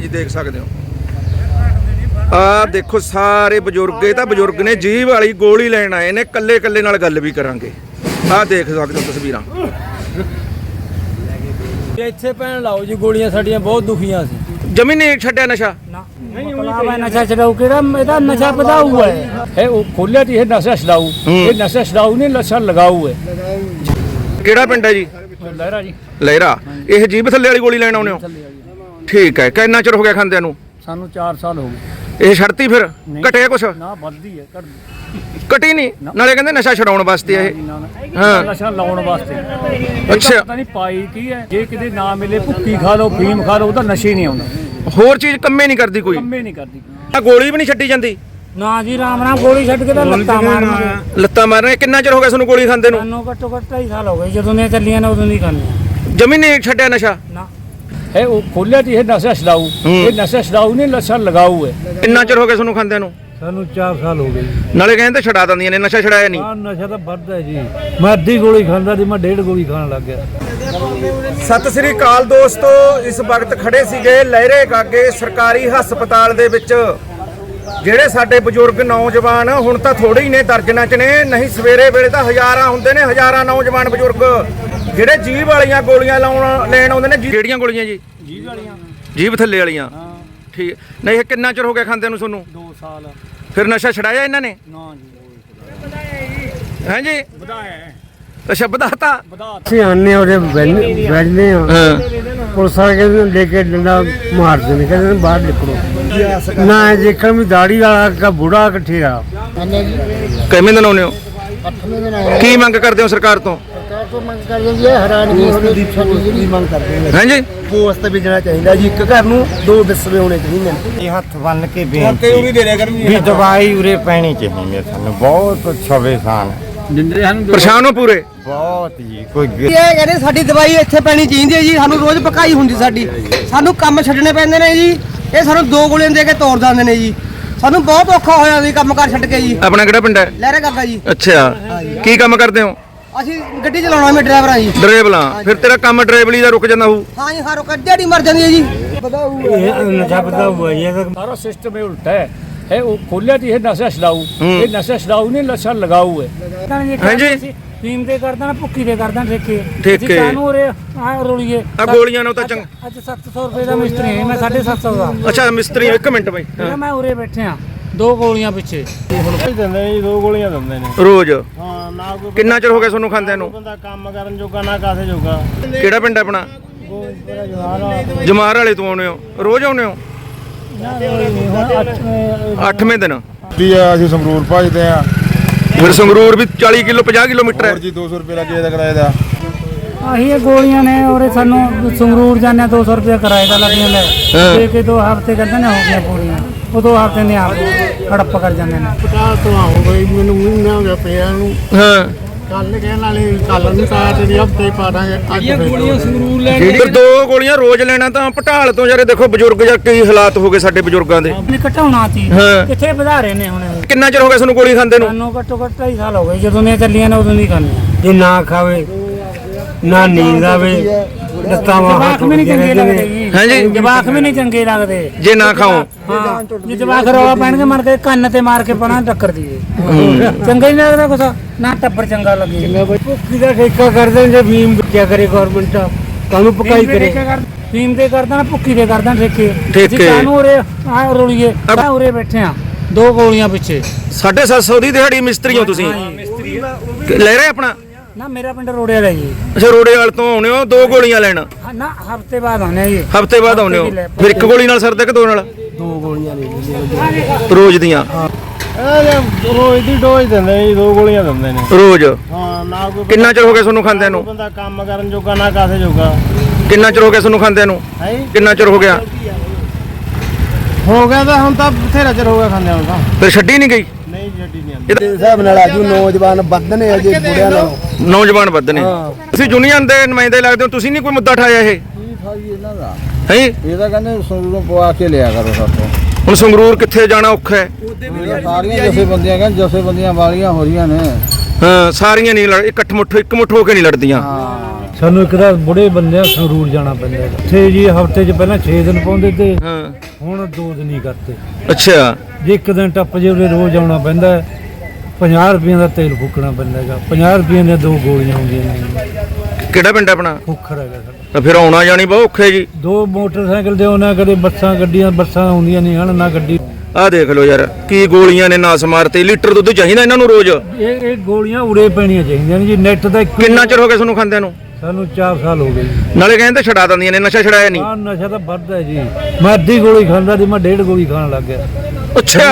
ਜੀ ਦੇਖ ਸਕਦੇ ਹੋ। ਆ ਦੇਖੋ ਸਾਰੇ ਬਜ਼ੁਰਗ ਇਹ ਤਾਂ ਬਜ਼ੁਰਗ ਨੇ ਜੀਭ ਵਾਲੀ ਗੋਲੀ ਲੈਣ ਆਏ ਨੇ ਕੱਲੇ ਕੱਲੇ ਨਾਲ ਗੱਲ ਵੀ ਕਰਾਂਗੇ। ਆ ਦੇਖ ਸਕਦੇ ਹੋ ਤਸਵੀਰਾਂ। ਇੱਥੇ ਪੈਣ ਲਾਓ ਜੀ ਗੋਲੀਆਂ ਸਾਡੀਆਂ ਬਹੁਤ ਦੁਖੀਆਂ ਸੀ। ਜਮੀ ਨਹੀਂ ਛੱਡਿਆ ਨਸ਼ਾ? ਮਤਲਬ ਹੈ ਨਸ਼ਾ ਛਡਾਊ ਕਿਹੜਾ ਇਹਦਾ ਨਸ਼ਾ ਵਧਾਊ ਹੈ? ਇਹ ਉਹ ਖੋਲਿਆ ਤੀ ਇਹ ਨਸ਼ਾ ਛਡਾਊ। ਹੂੰ। ਇਹ ਨਸ਼ਾ ਛਡਾਊ ਨਹੀਂ ਨਸ਼ਾ ਲਗਾਊ ਹੈ। ਕਿਹੜਾ ਪਿੰਡ ਹੈ ਜੀ? ਲਹਿਰਾ ਜੀ। ਲਹਿਰਾ। ਇਹ ਜੀਭ ਥੱਲੇ ਵਾਲੀ ਗੋਲੀ ਲੈਣ ਆਉਨੇ ਹੋ? ਠੀਕ ਹੈ ਕਿੰਨਾ ਚਿਰ ਹੋ ਗਿਆ ਖਾਂਦਿਆਂ ਨੂੰ? ਸਾਨੂੰ 4 ਸਾਲ ਹੋ ਗਏ। ਇਹ ਛੱਡਤੀ ਫਿਰ? ਨਹੀਂ। ਘਟਿਆ ਕੁਛ? ਨਾ ਵੱਧਦੀ ਹੈ ਘਟਦੀ। ਘਟੀ ਨਹੀਂ? ਨਾਲੇ ਕਹਿੰਦੇ ਨਸ਼ਾ ਛਡਾਉਣ ਵਾਸਤੇ ਇਹ। ਨਾ ਨਾ। ਹਾਂ। ਨਸ਼ਾ ਲਾਉਣ ਵਾਸਤੇ। ਇਹ ਅੱਛਾ। ਪਤਾ ਨਹੀਂ ਪਾਈ ਕੀ ਹੈ। ਜੇ ਕਿਤੇ ਨਾ ਮਿਲੇ ਭੁੱਕੀ ਖਾ ਲਓ ਫੀਮ ਖਾ ਲਓ ਉਹਦਾ ਨਸ਼ੇ ਹੀ ਨਹੀਂ ਆਉਂਦਾ। ਹੋਰ ਚੀਜ਼ ਕੰਮੇ ਨਹੀਂ ਕਰਦੀ ਕੋਈ? ਕੰਮੇ ਨਹੀਂ ਕਰਦੀ। ਆ ਗੋਲੀ ਵੀ ਨਹੀਂ ਛੱਡੀ ਜਾਂਦੀ? ਨਾ ਜੀ ਰਾਮ ਰਾਮ ਗੋਲੀ ਛੱਡ ਕੇ ਤਾਂ ਲੱਤਾਂ ਮਾਰਨਗੇ। ਲੱਤਾਂ ਮਾਰਨੇ ਕਿੰਨਾ ਚਿਰ ਹੋ ਗਿਆ ਤੁਹਾਨੂੰ ਗੋਲੀ ਖਾਂਦੇ ਨੂੰ? ਸਾਨੂੰ ਘੱਟੋ ਘੱਟ 2.5 ਸਾਲ ਹੋ ਗਏ ਜਦੋਂ ਦੀਆਂ ਚੱਲੀਆਂ ਨੇ ਉਦੋਂ ਦੀ ਖਾਂਦੇ ਜਮੀ ਨਹੀਂ ਛੱਡਿਆ ਨਸ਼ਾ? ਨਾ। ਇਹ ਉਹ ਖੋਲਿਆ ਤੀ ਇਹ ਨਸ਼ਾ ਛਡਾਊ। ਹੂੰ। ਇਹ ਨਸ਼ਾ ਛਡਾਊ ਨਹੀਂ ਨਸ਼ਾ ਲਗਾਊ ਹੈ। ਕਿੰਨਾ ਚਿਰ ਹੋ ਗਿਆ ਤੁਹਾਨੂੰ ਖਾਂਦਿਆਂ ਨੂੰ? ਸਾਨੂੰ 4 ਸਾਲ ਹੋ ਗਏ ਜੀ। ਨਾਲੇ ਕਹਿੰਦੇ ਛਡਾ ਦਿੰਦੀਆਂ ਨੇ ਨਸ਼ਾ ਛਡਾਇਆ ਨਹੀਂ। ਆ ਨਸ਼ਾ ਤਾਂ ਵੱਧਦਾ ਜੀ। ਮੈਂ ਅੱਧੀ ਗੋਲੀ ਖਾਂਦਾ ਸੀ ਮੈਂ ਡੇਢ ਗੋਲੀ ਖਾਣ ਲੱਗ ਗਿਆ। ਸਤਿ ਸ੍ਰੀ ਅਕਾਲ ਦੋਸਤੋ ਇਸ ਵਕਤ ਖੜੇ ਸੀਗੇ ਲਹਿਰੇ ਗਾਗੇ ਸਰਕਾਰੀ ਹਸਪਤਾਲ ਦੇ ਵਿੱਚ। ਜਿਹੜੇ ਸਾਡੇ ਬਜ਼ੁਰਗ ਨੌਜਵਾਨ ਹੁਣ ਤਾਂ ਥੋੜੇ ਹੀ ਨੇ ਦਰਜਨਾਂ ਚ ਨੇ ਨਹੀਂ ਸਵੇਰੇ ਵੇਲੇ ਤਾਂ ਹਜ਼ਾਰਾਂ ਹੁੰਦੇ ਨੇ ਹਜ਼ਾਰਾਂ ਨੌਜਵਾਨ ਬਜ਼ੁਰਗ। ਜਿਹੜੇ ਜੀਭ ਵਾਲੀਆਂ ਗੋਲੀਆਂ ਲਾਉਣ ਲੈਣ ਆਉਂਦੇ ਨੇ ਕਿਹੜੀਆਂ ਗੋਲੀਆਂ ਜੀ? ਜੀਵ ਵਾਲੀਆਂ। ਜੀਭ ਥੱਲੇ ਵਾਲੀਆਂ? ਹਾਂ। ਠੀਕ। ਨਹੀਂ ਇਹ ਕਿੰਨਾ ਚਿਰ ਹੋ ਗਿਆ ਖਾਂਦੇ ਨੂੰ ਤੁਹਾਨੂੰ? 2 ਸਾਲ। ਫਿਰ ਨਸ਼ਾ ਛਡਾਇਆ ਇਹਨਾਂ ਨੇ? ਨਾ ਜੀ। ਹੈਂ ਜੀ? ਵਧਾਇਆ ਅੱਛਾ ਵਧਾਤਾ? ਵਧਾ ਅਸੀਂ ਆਨੇ ਉਹਦੇ ਬੈਠਦੇ ਆ ਹਾਂ। ਪੁਲਿਸ ਵਾਲੇ ਕਹਿੰਦੇ ਲੈ ਕੇ ਡੰਡਾ ਮਾਰਦੇ ਨੇ ਕਹਿੰਦੇ ਨੇ ਬਾਹਰ ਨਿਕਲੋ। ਨਾ ਦੇਖਣ ਵੀ ਦਾੜੀ ਵਾਲਾ ਕਾ ਬੁੜਾ ਇਕੱਠੇ ਆ ਕਿਵੇਂ ਦਿਨ ਆਉਂਦੇ ਹੋ? ਕੀ ਮੰਗ ਕਰਦੇ ਹੋ ਸਰਕਾਰ ਤੋਂ? ਹੈਂ ਜੀ ਪੋਸਟ ਭੇਜਣਾ ਚਾਹੀਦਾ ਜੀ ਇੱਕ ਘਰ ਨੂੰ ਦੋ ਬਿਸਵੇ ਹੋਣੇ ਚਾਹੀਦੇ ਨੇ। ਇਹ ਹੱਥ ਬੰਨ ਕੇ ਬੇਨਤੀ ਵੀ ਦਵਾਈ ਉਰੇ ਪੈਣੀ ਚਾਹੀਦੀ ਹੈ ਸਾਨੂੰ ਬਹੁਤ ਛਵੇਸਾਨ ਪਰੇਸ਼ਾਨ ਹੋ ਪੂਰੇ? ਬਹੁਤ ਜੀ ਕੋਈ ਗ- ਇਹ ਕਹਿੰਦੇ ਸਾਡੀ ਦਵਾਈ ਇੱਥੇ ਪੈਣੀ ਚਾਹੀਦੀ ਹੈ ਜੀ ਸਾਨੂੰ ਰੋਜ਼ ਪਕਾਈ ਹੁੰਦੀ ਸਾਡੀ। ਸਾਨੂੰ ਕੰਮ ਛੱਡਣੇ ਪੈਂਦੇ ਨੇ ਜੀ ਇਹ ਸਾਨੂੰ ਦੋ ਗੋਲੀਆਂ ਦੇ ਕੇ ਤੋੜ ਦਿੰਦੇ ਨੇ ਜੀ। ਸਾਨੂੰ ਬਹੁਤ ਔਖਾ ਹੋਇਆ ਜੀ ਕੰਮ ਕਾਰ ਛੱਡ ਕੇ ਜੀ। ਆਪਣਾ ਕਿਹੜਾ ਪਿੰਡ ਹੈ? ਲਹਿਰੇ ਕਾਕਾ ਜੀ। ਅੱਛਾ ਕੀ ਕੰਮ ਕਰਦੇ ਹੋ? ਅਸੀਂ ਗੱਡੀ ਚਲਾਉਣਾ ਮੈਂ ਡਰਾਈਵਰ ਆ ਜੀ। ਡਰਾਈਵਲਾਂ ਫਿਰ ਤੇਰਾ ਕੰਮ ਡਰਾਈਵਲੀ ਦਾ ਰੁਕ ਜਾਂਦਾ ਹੋਊ। ਹਾਂ ਜੀ ਹਾਂ ਰੋਕਾ ਦਿਹਾੜੀ ਮਰ ਜਾਂਦੀ ਹੈ ਜੀ। ਬਤਾਓ ਨਸ਼ਾ ਪਤਾ ਹੁਆ ਇਹ ਤਾਂ ਸਾਰਾ ਸਿਸਟਮ ਇਹ ਉਲਟਾ ਹੈ। ਇਹ ਉਹ ਖੋਲਿਆ ਤੀ ਇਹ ਨਸ਼ਾ ਛਡਾਊ। ਹੂੰ। ਇਹ ਨਸ਼ਾ ਛਡਾਊ ਨਹੀਂ ਨਸ਼ਾ ਲਗਾਊ ਹੈ। ਹਾਂਜੀ। ਫੀਮ ਦੇ ਕਰਦਾ ਨਾ ਭੁੱਕੀ ਦੇ ਕਰਦਾ ਠੇਕੇ। ਠੇਕੇ। ਅਸੀਂ ਕਾਹਨੂੰ ਉਰੇ ਆ ਰੋਲੀਏ। ਆ ਗੋਲੀਆਂ ਨੂੰ ਤਾਂ ਚੰਗ ਅੱਜ 700 ਰੁਪਏ ਦਾ ਮਿਸਤਰੀ ਹੈ ਮੈਂ 750 ਦਾ। ਅੱਛਾ ਮਿਸਤਰੀ ਇੱਕ ਮਿੰਟ ਬਾਈ। ਮੈਂ ਉਰੇ ਬੈਠਿਆ ਦੋ ਗੋਲੀਆਂ ਪਿੱਛੇ। ਦਿੰਦੇ ਨੇ ਜੀ ਦੋ ਗੋਲੀਆਂ ਦਿੰਦੇ ਨੇ। ਰੋਜ਼? ਹਾਂ ਨਾ ਕੋਈ ਕਿੰਨਾ ਚਿਰ ਹੋ ਗਿਆ ਤੁਹਾਨੂੰ ਖਾਂਦਿਆਂ ਨੂੰ? ਬੰਦਾ ਕੰਮ ਕਰਨ ਜੋਗਾ ਨਾ ਕਾਸੇ ਜੋਗਾ। ਕਿਹੜਾ ਪਿੰਡ ਹੈ ਆਪਣਾ? ਜਮਾਰ ਵਾਲੇ ਤੋਂ ਆਉਨੇ ਹੋ। ਰੋਜ਼ ਆਉਨੇ ਹੋ? 8ਵੇਂ ਦਿਨ। ਵੀ ਆ ਅਸੀਂ ਸੰਗਰੂਰ ਭਜਦੇ ਆ ਫਿਰ ਸੰਗਰੂਰ ਵੀ 40 ਕਿਲੋ 50 ਕਿਲੋਮੀਟਰ ਹੈ। ਹੋਰ ਜੀ 200 ਰੁਪਏ ਲੱਗੇ ਇਹਦਾ ਕਿਰਾਏ ਦਾ। ਆਹੀ ਇਹ ਗੋਲੀਆਂ ਨੇ ਉਰੇ ਸਾਨੂੰ ਸੰਗਰੂਰ ਜਾਂਦੇ 200 ਰੁਪਏ ਕਿਰਾਏ ਦਾ ਲੱਗ ਜਾਂਦਾ ਹਾਂ। ਦੇ ਕੇ ਦੋ ਹਫ਼ਤੇ ਕਹਿੰਦੇ ਨੇ ਹੋ ਗਈਆਂ ਪੂਰੀਆਂ ਉਹ ਦੋ ਹਫ਼ਤੇ ਨੇ ਆਪ ਹੜੱਪ ਕਰ ਜਾਂਦੇ ਨੇ। ਪਤਾ ਤੋਂ ਆਉ ਗਈ ਮੈਨੂੰ ਮਹੀਨਾ ਹੋ ਗਿਆ ਪਿਆ ਨੂੰ। ਹਾਂ। ਕੱਲ ਕਹਿਣ ਵਾਲੇ ਕੱਲ ਨੂੰ ਤਾਂ ਤੇਰੀ ਹਫ਼ਤੇ ਪਾ ਦਾਂਗੇ ਅੱਜ ਗੋਲੀਆਂ ਸੰਗਰੂਰ ਲੈ ਫਿਰ ਦੋ ਗੋਲੀਆਂ ਰੋਜ਼ ਲੈਣਾ ਤਾਂ ਪਟਾਲ ਤੋਂ ਯਾਰੇ ਦੇਖੋ ਬਜ਼ੁਰਗ ਜਾਂ ਕੀ ਹਾਲਾਤ ਹੋ ਗਏ ਸਾਡੇ ਬਜ਼ੁਰਗਾਂ ਦੇ। ਆਪਣੀ ਘਟਾਉਣਾ ਸੀ। ਕਿੱਥੇ ਵਧਾ ਰਹੇ ਨੇ ਹੁਣ? ਕਿੰਨਾ ਚਿਰ ਹੋ ਗਿਆ ਤੁਹਾਨੂੰ ਗੋਲੀ ਖਾਂਦੇ ਨੂੰ? ਸਾਨੂੰ ਘੱਟੋ ਘੱਟ 2.5 ਸਾਲ ਹੋ ਗਏ ਜਦੋਂ ਦੀਆਂ ਚੱਲੀਆਂ ਨੇ ਉਦੋਂ ਦੀ ਖਾਂਦੇ ਜੇ ਨਾ ਖਾਵੇ ਨਾ ਨੀਂਦ ਆਵੇ ਲੱਤਾਂ ਜਵਾਕ ਵੀ ਨਹੀਂ ਚੰਗੇ ਲੱਗਦੇ ਜੀ। ਹੈਂ ਜੀ? ਜਵਾਕ ਵੀ ਨਹੀਂ ਚੰਗੇ ਲੱਗਦੇ। ਜੇ ਨਾ ਖਾਓ। ਹਾਂ ਜੇ ਜਵਾਕ ਰੌਲਾ ਪੈਣਗੇ ਮਰ ਕੇ ਕੰਨ ਤੇ ਮਾਰ ਕੇ ਪਣਾ ਟੱਕਰ ਦੀਏ। ਚੰਗਾ ਹੀ ਨਹੀਂ ਲੱਗਦਾ ਕੁਛ। ਨਾ ਟੱਬਰ ਚੰਗਾ ਲੱਗੇ। ਭੁੱਖੀ ਦਾ ਠੇਕਾ ਕਰਦੇ ਭੀਮ ਕਰੇ ਗਵਰਨਮੈਂਟ ਕਾਨੂੰ ਪਕਾਈ ਕਰੇ। ਫੀਮ ਦੇ ਕਰਦਾ ਨਾ ਭੁੱਕੀ ਦੇ ਕਰਦਾ ਠੇਕੇ। ਉਰੇ ਆ ਰੋਲੀਏ ਆ ਉਰੇ ਬੈਠੇ ਆ। ਦੋ ਗੋਲੀਆਂ ਪਿੱਛੇ। 750 ਦੀ ਦਿਹਾੜੀ ਮਿਸਤਰੀ ਹੋ ਤੁਸੀਂ। ਲੈ ਰਹੇ ਆਪਣਾ। ਨਾ ਮੇਰਾ ਪਿੰਡ ਰੋੜੇ ਵਾਲਾ ਜੀ। ਅੱਛਾ ਰੋੜੇ ਵਾਲ ਤੋਂ ਆਉਨੇ ਹੋ ਦੋ ਗੋਲੀਆਂ ਲੈਣ? ਹਾਂ, ਨਾ ਹਫ਼ਤੇ ਬਾਅਦ ਆਉਂਦੇ ਆ ਜੀ। ਹਫ਼ਤੇ ਬਾਅਦ ਆਉਨੇ ਹੋ? ਫਿਰ ਇੱਕ ਗੋਲੀ ਨਾਲ ਸਰਦਾ ਕਿ ਦੋ ਨਾਲ? ਦੋ ਗੋਲੀਆਂ ਨੇ ਰੋਜ਼ ਦੀਆਂ? ਇਹ ਰੋਜ਼ ਦੀ ਡੋਜ਼ ਦਿੰਦੇ ਨੇ ਜੀ ਦੋ ਗੋਲੀਆਂ ਦਿੰਦੇ ਨੇ। ਰੋਜ਼? ਹਾਂ ਨਾ ਕੋਈ ਕਿੰਨਾ ਚਿਰ ਹੋ ਗਿਆ ਤੁਹਾਨੂੰ ਖਾਂਦਿਆਂ ਨੂੰ? ਬੰਦਾ ਕੰਮ ਕਰਨ ਜੋਗਾ ਨਾ ਕਾਸੇ ਜੋਗਾ। ਕਿੰਨਾ ਚਿਰ ਹੋ ਗਿਆ ਤੁਹਾਨੂੰ ਖਾਂਦਿਆਂ ਨੂੰ? ਹੈ ਕਿੰਨਾ ਚਿਰ ਹੋ ਗਿਆ? ਹੋ ਗਿਆ ਤਾਂ ਹੁਣ ਤਾਂ ਬਥੇਰਾ ਚਿਰ ਹੋ ਗਿਆ ਖਾਂਦੇ ਹੁਣ ਤਾਂ। ਫਿਰ ਛੱਡੀ ਨਹੀਂ ਗਈ? ਨਹੀਂ ਜੱਡੀ ਨਹੀਂ ਇਹਦਾ- ਇਸ ਹਿਸਾਬ ਨਾਲ ਆਜੂ ਨੌਜਵਾਨ ਵੱਧਨੇ ਆ ਜੀ ਬੁੜਿਆਂ ਨਾਲੋਂ। ਨੌਜਵਾਨ ਵੱਧ ਨੇ ਤੁਸੀਂ ਯੂਨੀਅਨ ਦੇ ਨੁਮਾਇੰਦੇ ਲੱਗਦੇ ਹੋ ਤੁਸੀਂ ਨਹੀਂ ਕੋਈ ਮੁੱਦਾ ਉਠਾਇਆ ਇਹ? ਇਹਨਾਂ ਦਾ? ਹੈ? ਇਹ ਤਾਂ ਕਹਿੰਦੇ ਸੰਗਰੂਰੋਂ ਪਵਾ ਕੇ ਲਿਆ ਕਰੋ ਸਾਤੋਂ ਹੁਣ ਸੰਗਰੂਰ ਕਿੱਥੇ ਜਾਣਾ ਔਖਾ ਹੈ? ਸਾਰੀਆਂ ਜਥੇਬੰਦੀਆਂ ਕਹਿੰਦੇ ਜਥੇਬੰਦੀਆਂ ਵਾਲੀਆਂ ਹੋ ਰਹੀਆਂ ਨੇ। ਹਾਂ ਸਾਰੀਆਂ ਨਹੀਂ ਲੜ ਇਕੱਠ ਮੁੱਠ ਇੱਕ ਮੁੱਠ ਹੋ ਕੇ ਨਹੀਂ ਲੜਦੀਆਂ। ਹਾਂ। ਸਾਨੂੰ ਇੱਕ ਤਾਂ ਬੁੜੇ ਬੰਦੇ ਆ ਸੰਗਰੂਰ ਜਾਣਾ ਪੈਂਦਾ। ਇੱਥੇ ਜੀ ਹਫ਼ਤੇ 'ਚ ਪਹਿਲਾਂ 6 ਦਿਨ ਪਾਉਂਦੇ ਤੇ ਹਾਂ। ਹੁਣ 2 ਦਿਨ ਹੀ ਕਰਤੇ। ਅੱਛਾ। ਜੇ ਇੱਕ ਦਿਨ ਟੱਪ ਜੇ ਉਰੇ ਰੋਜ਼ ਆਉਣਾ ਪੈਂਦਾ ਹੈ, 50 ਰੁਪਏ ਦਾ ਤੇਲ ਫੂਕਣਾ ਪੈਂਦਾ ਹੈਗਾ। 50 ਰੁਪਏ ਦੀਆਂ ਦੋ ਗੋਲੀਆਂ ਹੁੰਦੀਆਂ ਨੇ। ਕਿਹੜਾ ਪਿੰਡ ਆਪਣਾ? ਫੁੱਖਰ ਹੈਗਾ ਸਾਡਾ। ਤਾਂ ਫਿਰ ਆਉਣਾ ਜਾਣੀ ਬਹੁਤ ਔਖਾ ਹੈ ਜੀ। ਦੋ ਮੋਟਰਸਾਈਕਲ ਦੇ ਉਹਨਾਂ ਕਦੇ ਬੱਸਾਂ ਗੱਡੀਆਂ ਬੱਸਾਂ ਹੁੰਦੀਆਂ ਨਹੀਂ ਹਨ ਨਾ ਗੱਡੀ। ਆਹ ਦੇਖ ਲਓ ਯਾਰ ਕੀ ਗੋਲੀਆਂ ਨੇ ਨਾਸ ਮਾਰਤੇ। ਲੀਟਰ ਦੁੱਧ ਚਾਹੀਦਾ ਇਹਨਾਂ ਨੂੰ ਰੋਜ਼। ਇਹ ਇਹ ਗੋਲੀਆਂ ਉਰੇ ਪੈਣੀਆਂ ਚਾਹੀਦੀਆਂ ਨੇ ਜੀ। ਨੈਟ ਦਾ ਇੱਕ ਕਿੰਨਾ ਚਿਰ ਹੋ ਗਿਆ ਤੁਹਾਨੂੰ ਖਾਂਦਿਆਂ ਨੂੰ? ਸਾਨੂੰ 4 ਸਾਲ ਹੋ ਗਏ ਜੀ। ਨਾਲੇ ਕਹਿੰਦੇ ਛਡਾ ਦਿੰਦੀਆਂ ਨੇ ਨਸ਼ਾ ਛਡਾਇਆ ਨਹੀਂ। ਨਸ਼ਾ ਤਾਂ ਵੱਧਦਾ ਹੈ ਜੀ। ਮੈਂ ਅੱਧੀ ਗੋਲੀ ਖਾਂਦਾ ਸੀ ਮੈਂ ਡੇਢ ਗੋਲੀ ਖਾਣ ਲੱਗ ਗਿਆ। ਅੱਛਾ।